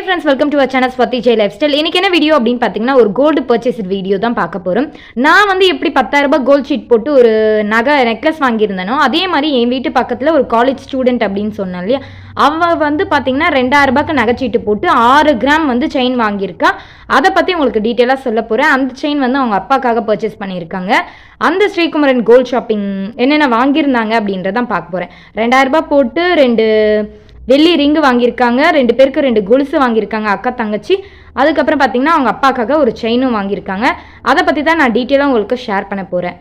Hey friends welcome to our channel Swathi Jai lifestyle என்ன video அப்படின்னு பார்த்தீங்கன்னா ஒரு கோல்டு பர்ச்சேஸ் வீடியோ தான் பார்க்க போகிறோம் நான் வந்து எப்படி 10000 ரூபாய் கோல்ட் ஷீட் போட்டு ஒரு நகை நெக்லஸ் வாங்கியிருந்தேனோ அதே மாதிரி என் வீட்டு பக்கத்தில் ஒரு காலேஜ் ஸ்டூடெண்ட் அப்படின்னு சொன்னேன் இல்லையா? அவள் வந்து பார்த்தீங்கன்னா ரெண்டாயிரரூபாக்கு நகை நகைச்சீட்டு போட்டு ஆறு கிராம் வந்து செயின் வாங்கியிருக்கா. அதை பற்றி உங்களுக்கு டீட்டெயிலாக சொல்ல போகிறேன் அந்த செயின் வந்து அவங்க அப்பாக்காக பர்ச்சேஸ் பண்ணியிருக்காங்க. அந்த ஸ்ரீகுமரன் கோல்ட் ஷாப்பிங் என்னென்ன வாங்கியிருந்தாங்க அப்படின்றதான் பார்க்க போகிறேன் ரெண்டாயிரரூபா போட்டு ரெண்டு வெள்ளி ரிங்கு வாங்கியிருக்காங்க ரெண்டு பேருக்கு ரெண்டு கொலுசு வாங்கியிருக்காங்க அக்கா தங்கச்சி. அதுக்கப்புறம் பார்த்தீங்கன்னா அவங்க அப்பாக்காக ஒரு செயினும் வாங்கியிருக்காங்க. அதை பற்றி தான் நான் டீட்டெயிலாக உங்களுக்கு ஷேர் பண்ண போகிறேன்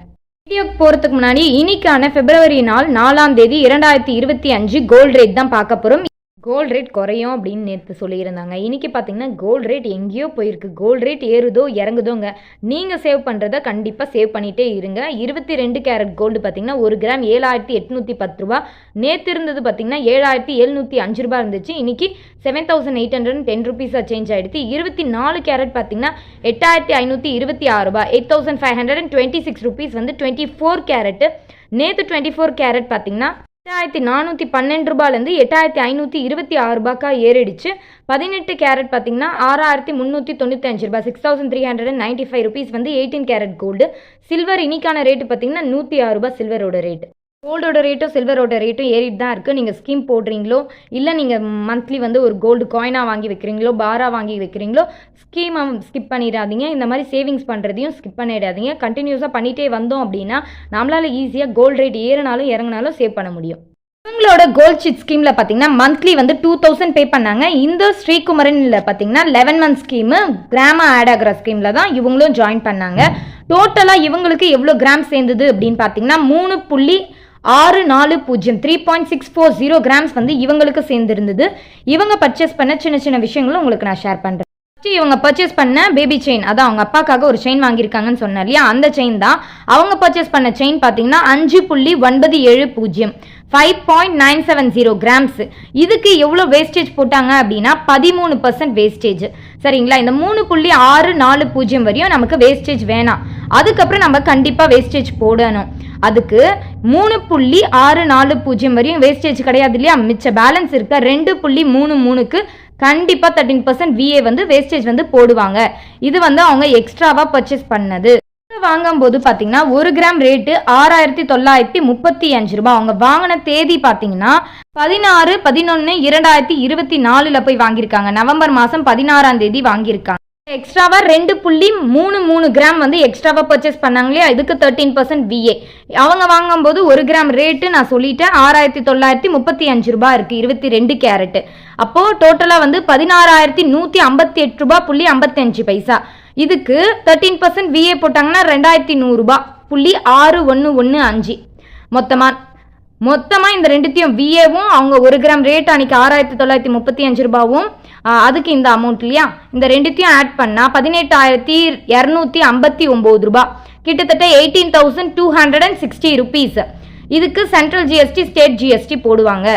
வீடியோக்கு போகிறதுக்கு முன்னாடி இன்னைக்கான பிப்ரவரி நாள் நாலாம் தேதி இரண்டாயிரத்தி இருபத்தி அஞ்சு கோல்ட் ரேட் தான் பார்க்க போகிறோம் கோல்ட் ரேட் குறையும் அப்படின்னு நேற்று சொல்லியிருந்தாங்க. இன்னைக்கு பார்த்தீங்கன்னா கோல்ட் ரேட் எங்கேயோ போயிருக்கு. கோல்ட் ரேட் ஏறுதோ இறங்குதோங்க. நீங்கள் சேவ் பண்ணுறத கண்டிப்பாக சேவ் பண்ணிகிட்டே இருங்க. இருபத்தி ரெண்டு கேரட் கோல்டு பார்த்தீங்கன்னா ஒரு கிராம் ஏழாயிரத்தி எட்நூற்றி பத்து ரூபா. நேற்று இருந்தது பார்த்தீங்கன்னா ஏழாயிரத்தி எழுநூற்றி அஞ்சு ரூபா இருந்துச்சு. இன்றைக்கி seven thousand eight hundred ten ருபீஸாக change ஆகிடுச்சு இருபத்தி நாலு கேரட் பார்த்தீங்கன்னா எட்டாயிரத்தி ஐநூற்றி இருபத்தி ஆறு ரூபா. Eight thousand five hundred and twenty six rupees வந்து டுவெண்ட்டி ஃபோர் கேரட்டு நேற்று டுவெண்ட்டி ஃபோர் கேரட் பார்த்தீங்கன்னா எட்டாயிரத்தி நானூற்றி பன்னெண்டு ரூபாயிலேருந்து எட்டாயிரத்தி ஐநூற்றி இருபத்தி ஆறு ரூபாய்க்கா ஏறிடுச்சு. பதினெட்டு கேரட் பார்த்தீங்கன்னா ஆறாயிரத்தி முந்நூற்றி தொண்ணூற்றி அஞ்சு ரூபாய். Six thousand three hundred and ninety five rupees வந்து எயிட்டீன் கேரட் கோல்டு. சில்வர் இன்னைக்கான ரேட்டு பார்த்தீங்கன்னா நூற்றி ஆறு ரூபாய் சில்வரோட ரேட் கோல்டோட ரேட்டும் சில்வரோட ரேட்டும் ஏறிட்டு தான் இருக்குது நீங்கள் ஸ்கீம் போடுறீங்களோ இல்லை நீங்கள் மந்த்லி வந்து ஒரு கோல்டு காயினாக வாங்கி வைக்கிறீங்களோ பாராக வாங்கி வைக்கிறீங்களோ ஸ்கீமை ஸ்கிப் பண்ணிடாதீங்க. இந்த மாதிரி சேவிங்ஸ் பண்ணுறதையும் ஸ்கிப் பண்ணிடாதீங்க. கண்டினியூஸாக பண்ணிகிட்டே வந்தோம் அப்படின்னா நம்மளால் ஈஸியாக கோல்டு ரேட் ஏறினாலும் இறங்கினாலும் சேவ் பண்ண முடியும். இவங்களோட கோல்ட் ஷீட் ஸ்கீமில் பார்த்தீங்கன்னா மந்த்லி வந்து டூ தௌசண்ட் பே பண்ணாங்க. இந்த ஸ்ரீகுமரனில் பார்த்தீங்கன்னா eleven month scheme gram add ஆகிற ஸ்கீமில் தான் இவங்களும் ஜாயின் பண்ணாங்க. டோட்டலாக இவங்களுக்கு எவ்வளோ கிராம் சேர்ந்தது அப்படின்னு பார்த்தீங்கன்னா மூணு புள்ளி ஆறு நாலு பூஜ்ஜியம் three point six four zero grams வந்து இவங்களுக்கு சேர்ந்துருந்தது. இவங்க பர்ச்சேஸ் பண்ண சின்ன சின்ன விஷயங்களும் உங்களுக்கு நான் ஷேர் பண்ணுறேன் ஃபஸ்ட்டு இவங்க பர்ச்சேஸ் பண்ண பேபி செயின் அதான் அவங்க அப்பாக்காக ஒரு செயின் வாங்கியிருக்காங்கன்னு சொன்னேன் இல்லையா? அந்த செயின் தான். அவங்க பர்ச்சேஸ் பண்ண செயின் பார்த்தீங்கன்னா அஞ்சு புள்ளி ஒன்பது ஏழு பூஜ்ஜியம் five point nine seven zero grams இதுக்கு எவ்வளோ வேஸ்டேஜ் போட்டாங்க அப்படின்னா பதிமூணு பர்சன்ட் வேஸ்டேஜ் சரிங்களா? இந்த மூணு புள்ளி ஆறு நாலு பூஜ்ஜியம் வரையும் நமக்கு வேஸ்டேஜ் வேணாம். அதுக்கப்புறம் நம்ம கண்டிப்பாக வேஸ்டேஜ் போடணும். அதுக்கு மூணு புள்ளி ஆறு நாலு பூஜ்ஜியம் வரையும் வேஸ்டேஜ் கிடையாது இல்லையா? மிச்ச பேலன்ஸ் இருக்க ரெண்டு புள்ளி மூணு மூணுக்கு கண்டிப்பாக தேர்ட்டின் பர்சன்ட் விஏ வந்து வேஸ்டேஜ் வந்து போடுவாங்க. இது வந்து அவங்க எக்ஸ்ட்ராவாக பர்ச்சேஸ் பண்ணது. வாங்கும்போது பார்த்தீங்கன்னா ஒரு கிராம் ரேட்டு ஆறாயிரத்தி தொள்ளாயிரத்தி முப்பத்தி அஞ்சு ரூபாய். அவங்க வாங்கின தேதி பார்த்தீங்கன்னா பதினாறு பதினொன்று இரண்டாயிரத்தி இருபத்தி நாலில் போய் வாங்கியிருக்காங்க. நவம்பர் மாதம் பதினாறாம் தேதி வாங்கியிருக்காங்க. எக்ஸ்ட்ராவாக ரெண்டு புள்ளி மூணு மூணு கிராம் வந்து எக்ஸ்ட்ராவாக பர்ச்சேஸ் பண்ணாங்க இல்லையா? இதுக்கு தேர்ட்டீன் பர்சன்ட் விஏ அவங்க வாங்கும்போது ஒரு கிராம் ரேட்டு நான் சொல்லிட்டேன். ஆறாயிரத்தி தொள்ளாயிரத்தி முப்பத்தி அஞ்சு ரூபாய் இருக்கு. இருபத்தி ரெண்டு கேரட்டு அப்போது டோட்டலாக வந்து பதினாறாயிரத்தி நூற்றி ஐம்பத்தி எட்டு ரூபாய் புள்ளி ஐம்பத்தி அஞ்சு பைசா. இதுக்கு தேர்ட்டீன் பர்சன்ட் விஏ போட்டாங்கன்னா ரெண்டாயிரத்தி நூறுரூபா புள்ளி ஆறு ஒன்று ஒன்று அஞ்சு. மொத்தமாக மொத்தமாக இந்த ரெண்டுத்தையும் விஏவும் அவங்க ஒரு கிராம் ரேட் அன்னைக்கு ஆறாயிரத்தி தொள்ளாயிரத்தி முப்பத்தி அஞ்சு ரூபாவும் அதுக்கு இந்த அமௌண்ட் இல்லையா? இந்த ரெண்டுத்தையும் ஆட் பண்ணால் பதினெட்டாயிரத்தி இரநூத்தி ஐம்பத்தி ஒம்பது ரூபா. கிட்டத்தட்ட eighteen thousand two hundred and sixty rupees இதுக்கு சென்ட்ரல் ஜிஎஸ்டி ஸ்டேட் ஜிஎஸ்டி போடுவாங்க.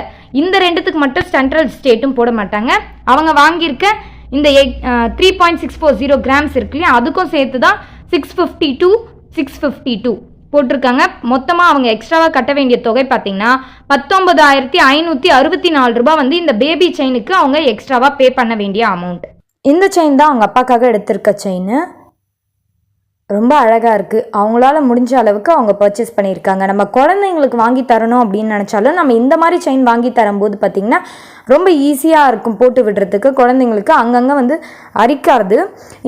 இந்த ரெண்டுத்துக்கு மட்டும் சென்ட்ரல் ஸ்டேட்டும் போட மாட்டாங்க. அவங்க வாங்கியிருக்க இந்த eight three point six four zero grams இருக்கு இல்லையா? அதுக்கும் சேர்த்து தான் six fifty two six fifty two போட்டிருக்காங்க. மொத்தமாக அவங்க எக்ஸ்ட்ராவாக கட்ட வேண்டிய தொகை பார்த்தீங்கன்னா பத்தொன்பதாயிரத்தி ஐநூற்றி அறுபத்தி நாலு ரூபாய் வந்து இந்த பேபி செயினுக்கு அவங்க எக்ஸ்ட்ராவாக பே பண்ண வேண்டிய அமௌண்ட் இந்த செயின் தான் அவங்க அப்பாக்காக எடுத்திருக்க செயின் ரொம்ப அழகாக இருக்குது அவங்களால முடிஞ்ச அளவுக்கு அவங்க பர்ச்சேஸ் பண்ணியிருக்காங்க. நம்ம குழந்தைங்களுக்கு வாங்கி தரணும் அப்படின்னு நினச்சாலும் நம்ம இந்த மாதிரி செயின் வாங்கி தரும்போது பார்த்திங்கன்னா ரொம்ப ஈஸியாக இருக்கும் போட்டு விடுறதுக்கு. குழந்தைங்களுக்கு அங்கங்கே வந்து அரிக்காது.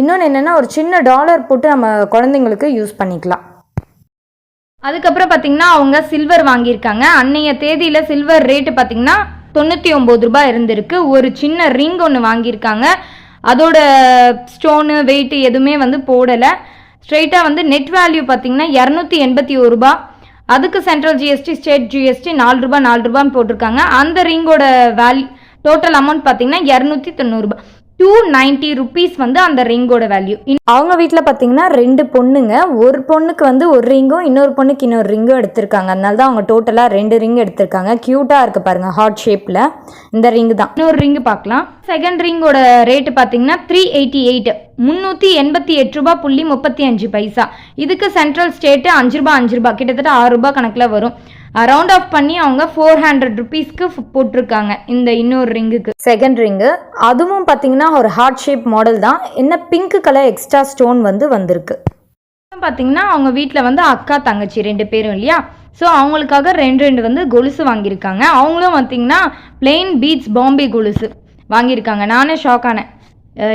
இன்னொன்று என்னென்னா ஒரு சின்ன டாலர் போட்டு நம்ம குழந்தைங்களுக்கு யூஸ் பண்ணிக்கலாம். அதுக்கப்புறம் பார்த்தீங்கன்னா அவங்க சில்வர் வாங்கியிருக்காங்க. அன்னைய தேதியில் சில்வர் ரேட்டு பார்த்தீங்கன்னா தொண்ணூற்றி ஒம்பது ரூபாய் இருந்திருக்கு. ஒரு சின்ன ரிங் ஒன்று வாங்கியிருக்காங்க. அதோட ஸ்டோனு வெயிட்டு எதுவுமே வந்து போடலை. ஸ்ட்ரெயிட்டாக வந்து நெட் வேல்யூ பார்த்தீங்கன்னா இரநூத்தி எண்பத்தி ஒரு ரூபா அதுக்கு சென்ட்ரல் ஜிஎஸ்டி ஸ்டேட் ஜிஎஸ்டி நாலு ரூபா நாலு ரூபான்னு போட்டிருக்காங்க. அந்த ரிங்கோட வேல்யூ டோட்டல் அமௌண்ட் பார்த்தீங்கன்னா இரநூத்தி தொண்ணூறுபா டூ நைன்ட்டி ருபீஸ் வந்து அந்த ரிங்கோட வேல்யூ அவங்க வீட்டில் பார்த்தீங்கன்னா ரெண்டு பொண்ணுங்க. ஒரு பொண்ணுக்கு வந்து ஒரு ரிங்கும் இன்னொரு பொண்ணுக்கு இன்னொரு ரிங்கும் எடுத்திருக்காங்க. அதனால தான் அவங்க டோட்டலாக ரெண்டு ரிங் எடுத்திருக்காங்க. க்யூட்டாக இருக்கு பாருங்க ஹார்ட் ஷேப்பில் இந்த ரிங் தான். இன்னொரு ரிங்கு பார்க்கலாம். செகண்ட் ரிங்கோட ரேட்டு பார்த்தீங்கன்னா த்ரீ எயிட்டி எயிட் முந்நூற்றி எண்பத்தி எட்டு ரூபா புள்ளி முப்பத்தி அஞ்சு பைசா. இதுக்கு சென்ட்ரல் ஸ்டேட்டு அஞ்சு ரூபா அஞ்சு ரூபா கிட்டத்தட்ட ஆறு ரூபாய் கணக்கில் வரும். ரவுண்ட் ஆஃப் பண்ணி அவங்க ஃபோர் ஹண்ட்ரட் ருபீஸ்க்கு போட்டிருக்காங்க இந்த இன்னொரு ரிங்குக்கு. செகண்ட் ரிங்கு அதுவும் பார்த்தீங்கன்னா ஒரு ஹார்ட் ஷேப் மாடல் தான். என்ன பிங்க் கலர் எக்ஸ்ட்ரா ஸ்டோன் வந்து வந்திருக்கு. பார்த்தீங்கன்னா அவங்க வீட்டில் வந்து அக்கா தங்கச்சி ரெண்டு பேரும் இல்லையா? ஸோ அவங்களுக்காக ரெண்டு ரெண்டு வந்து கொலுசு வாங்கியிருக்காங்க. அவங்களும் பார்த்தீங்கன்னா பிளெயின் பீட்ஸ் பாம்பே கொலுசு வாங்கியிருக்காங்க. நானே ஷாக் ஆனேன்.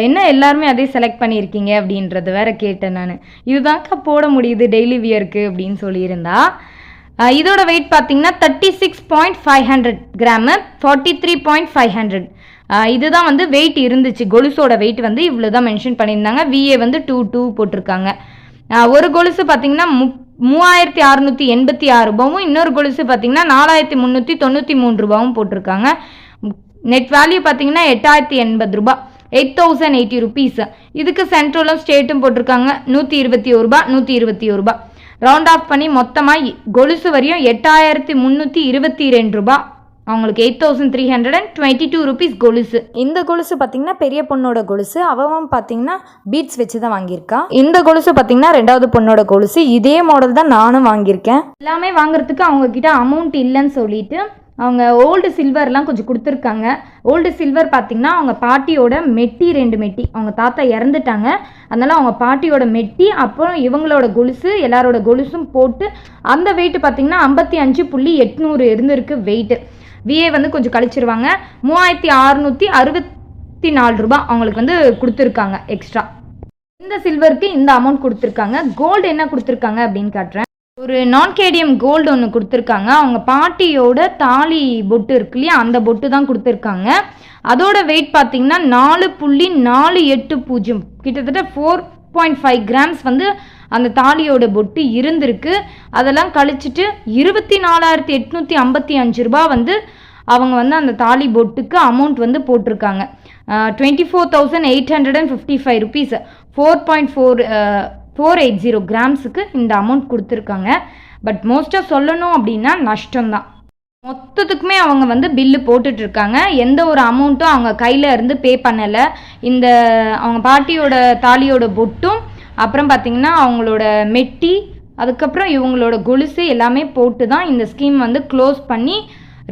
என்ன எல்லாருமே அதே செலக்ட் பண்ணியிருக்கீங்க அப்படின்றது வேற கேட்டேன் நான். இதுதான்க்கா போட முடியுது டெய்லி வியருக்கு அப்படின்னு சொல்லியிருந்தா. இதோட வெயிட் பார்த்தீங்கன்னா thirty six point five hundred grams forty three point five hundred இதுதான் வந்து வெயிட் இருந்துச்சு. கொலுசோட வெயிட் வந்து இவ்வளோ தான் மென்ஷன் பண்ணியிருந்தாங்க விஏ வந்து டூ டூ போட்டிருக்காங்க. ஒரு கொலுசு பார்த்தீங்கன்னா மு மூவாயிரத்தி அறுநூற்றி எண்பத்தி ஆறு ரூபாவும் இன்னொரு கொலுசு பார்த்தீங்கன்னா நாலாயிரத்தி முந்நூற்றி தொண்ணூற்றி மூணு ரூபாவும் போட்டிருக்காங்க. நெட் வேல்யூ பார்த்தீங்கன்னா எட்டாயிரத்தி எண்பது ரூபாய் எயிட் தௌசண்ட் எயிட்டி ருபீஸ் இதுக்கு சென்ட்ரலும் ஸ்டேட்டும் போட்டிருக்காங்க. நூற்றி இருபத்தி ஒரு ரூபா நூற்றி இருபத்தி ஒரு ரூபா. ரவுண்ட் ஆஃப் பண்ணி மொத்தமாக கொலுசு வரையும் எட்டாயிரத்தி முந்நூற்றி இருபத்தி ரெண்டு ரூபா. அவங்களுக்கு eight thousand three hundred and twenty two rupees கொலுசு. இந்த கொலுசு பார்த்தீங்கன்னா பெரிய பொண்ணோட கொலுசு. அவன் பார்த்தீங்கன்னா பீட்ஸ் வச்சு தான் வாங்கியிருக்கா. இந்த கொலுசு பார்த்தீங்கன்னா ரெண்டாவது பொண்ணோட கொலுசு. இதே மாடல் தான் நானும் வாங்கியிருக்கேன். எல்லாமே வாங்குறதுக்கு அவங்க கிட்ட அமௌண்ட் இல்லைன்னு சொல்லிட்டு அவங்க ஓல்டு சில்வர்லாம் கொஞ்சம் கொடுத்துருக்காங்க. ஓல்டு சில்வர் பார்த்தீங்கன்னா அவங்க பாட்டியோட மெட்டி ரெண்டு மெட்டி. அவங்க தாத்தா இறந்துட்டாங்க. அதனால் அவங்க பாட்டியோட மெட்டி அப்புறம் இவங்களோட கொலுசு எல்லாரோட கொலுசும் போட்டு அந்த வெயிட்டு பார்த்தீங்கன்னா ஐம்பத்தி அஞ்சு புள்ளி எட்நூறு இருந்திருக்கு வெயிட்டு விஏ வந்து கொஞ்சம் கழிச்சிருவாங்க. மூவாயிரத்தி அறுநூற்றி அறுபத்தி நாலு ரூபா அவங்களுக்கு வந்து கொடுத்துருக்காங்க எக்ஸ்ட்ரா இந்த சில்வருக்கு இந்த அமௌண்ட் கொடுத்துருக்காங்க. கோல்டு என்ன கொடுத்துருக்காங்க அப்படின்னு காட்டுறேன். ஒரு நான் கேடிஎம் கோல்டு ஒன்று கொடுத்துருக்காங்க. அவங்க பாட்டியோட தாலி பொட்டு இருக்கு இல்லையா? அந்த பொட்டு தான் கொடுத்துருக்காங்க. அதோட வெயிட் பார்த்தீங்கன்னா நாலு புள்ளி நாலு எட்டு பூஜ்ஜியம். கிட்டத்தட்ட ஃபோர் பாயிண்ட் ஃபைவ் கிராம்ஸ் வந்து அந்த தாலியோட பொட்டு இருந்திருக்கு. அதெல்லாம் கழிச்சிட்டு இருபத்தி நாலாயிரத்தி எட்நூற்றி ஐம்பத்தி அஞ்சு ரூபா வந்து அவங்க வந்து அந்த தாலி பொட்டுக்கு அமௌண்ட் வந்து போட்டிருக்காங்க. Twenty four thousand eight hundred and fifty five rupees four point four four eight zero கிராம்ஸுக்கு இந்த அமௌண்ட் கொடுத்துருக்காங்க. பட் மோஸ்ட்டாக சொல்லணும் அப்படின்னா நஷ்டம்தான். மொத்தத்துக்குமே அவங்க வந்து பில்லு போட்டுட்ருக்காங்க. எந்த ஒரு அமௌண்ட்டும் அவங்க கையில் இருந்து பே பண்ணலை. இந்த அவங்க பாட்டியோட தாலியோட பொட்டும் அப்புறம் பார்த்தீங்கன்னா அவங்களோட மெட்டி அதுக்கப்புறம் இவங்களோட கொலுசு எல்லாமே போட்டு தான் இந்த ஸ்கீம் வந்து க்ளோஸ் பண்ணி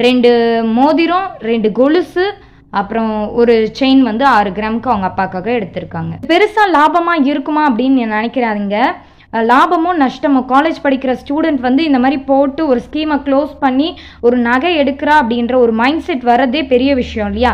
ரெண்டு மோதிரம் ரெண்டு கொலுசு அப்புறம் ஒரு செயின் வந்து ஆறு கிராமுக்கு அவங்க அப்பாக்காக எடுத்திருக்காங்க. பெருசாக லாபமாக இருக்குமா அப்படின்னு நினைக்கிறாதீங்க லாபமோ நஷ்டமோ காலேஜ் படிக்கிற ஸ்டூடெண்ட் வந்து இந்த மாதிரி போட்டு ஒரு ஸ்கீமை க்ளோஸ் பண்ணி ஒரு நகை எடுக்கிறா அப்படின்ற ஒரு மைண்ட் செட் வர்றதே பெரிய விஷயம் இல்லையா?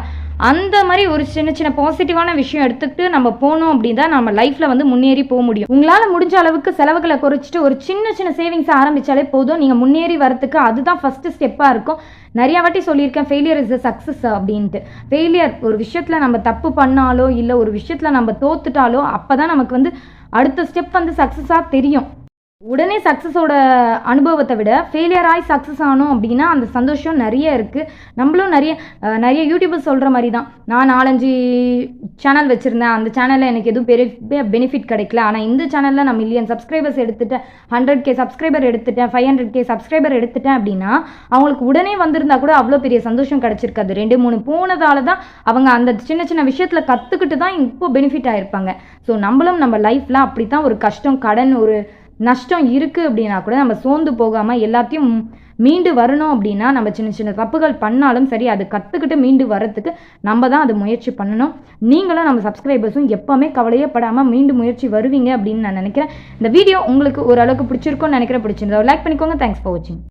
அந்த மாதிரி ஒரு சின்ன சின்ன பாசிட்டிவான விஷயம் எடுத்துக்கிட்டு நம்ம போனோம் அப்படின்னா நம்ம லைஃப்பில் வந்து முன்னேறி போக முடியும். உங்களால் முடிஞ்ச அளவுக்கு செலவுகளை குறைச்சிட்டு ஒரு சின்ன சின்ன சேவிங்ஸ் ஆரம்பித்தாலே போதும். நீங்கள் முன்னேறி வரத்துக்கு அதுதான் ஃபஸ்ட்டு ஸ்டெப்பாக இருக்கும். நிறையா வாட்டி சொல்லியிருக்கேன் ஃபெயிலியர் இஸ் அ சக்ஸஸ் அப்படின்ட்டு. ஃபெயிலியர் ஒரு விஷயத்தில் நம்ம தப்பு பண்ணாலோ இல்லை ஒரு விஷயத்தில் நம்ம தோத்துட்டாலோ அப்போ தான் நமக்கு வந்து அடுத்த ஸ்டெப் வந்து சக்ஸஸாக தெரியும். உடனே சக்ஸஸோட அனுபவத்தை விட ஃபெயிலியர் ஆகி சக்ஸஸ் ஆனோம் அப்படின்னா அந்த சந்தோஷம் நிறைய இருக்குது நம்மளும் நிறைய நிறைய யூடியூபர்ஸ் சொல்கிற மாதிரி தான் நான் நாலஞ்சு சேனல் வச்சுருந்தேன். அந்த சேனலில் எனக்கு எதுவும் பெரிய பெனிஃபிட் கிடைக்கல. ஆனால் இந்த சேனலில் நான் மில்லியன் சப்ஸ்கிரைபர்ஸ் எடுத்துட்டேன். ஹண்ட்ரட் கே சப்ஸ்கிரைபர் எடுத்துட்டேன். ஃபைவ் ஹண்ட்ரட் கே சப்ஸ்கிரைபர் எடுத்துட்டேன் அப்படின்னா அவங்களுக்கு உடனே வந்திருந்தா கூட அவ்வளோ பெரிய சந்தோஷம் கிடச்சிருக்காது. ரெண்டு மூணு போனதால தான் அவங்க அந்த சின்ன சின்ன விஷயத்தில் கற்றுக்கிட்டு தான் இப்போ பெனிஃபிட் ஆகிருப்பாங்க ஸோ நம்மளும் நம்ம லைஃப்பில் அப்படி தான் ஒரு கஷ்டம் கடன் ஒரு நஷ்டம் இருக்குது அப்படின்னா கூட நம்ம சோர்ந்து போகாமல் எல்லாத்தையும் மீண்டு வரணும் அப்படின்னா நம்ம சின்ன சின்ன தப்புகள் பண்ணாலும் சரி அது கற்றுக்கிட்டு மீண்டு வரத்துக்கு நம்ம தான் அது முயற்சி பண்ணணும். நீங்களும் நம்ம சப்ஸ்கிரைபர்ஸும் எப்போவுமே கவலையே படாமல் மீண்டும் முயற்சி வருவீங்க அப்படின்னு நான் நினைக்கிறேன். இந்த வீடியோ உங்களுக்கு ஓரளவுக்கு பிடிச்சிருக்கும்னு நினைக்கிறேன். பிடிச்சிருந்தா லைக் பண்ணிக்கோங்க. தேங்க்ஸ் ஃபார் வாட்சிங்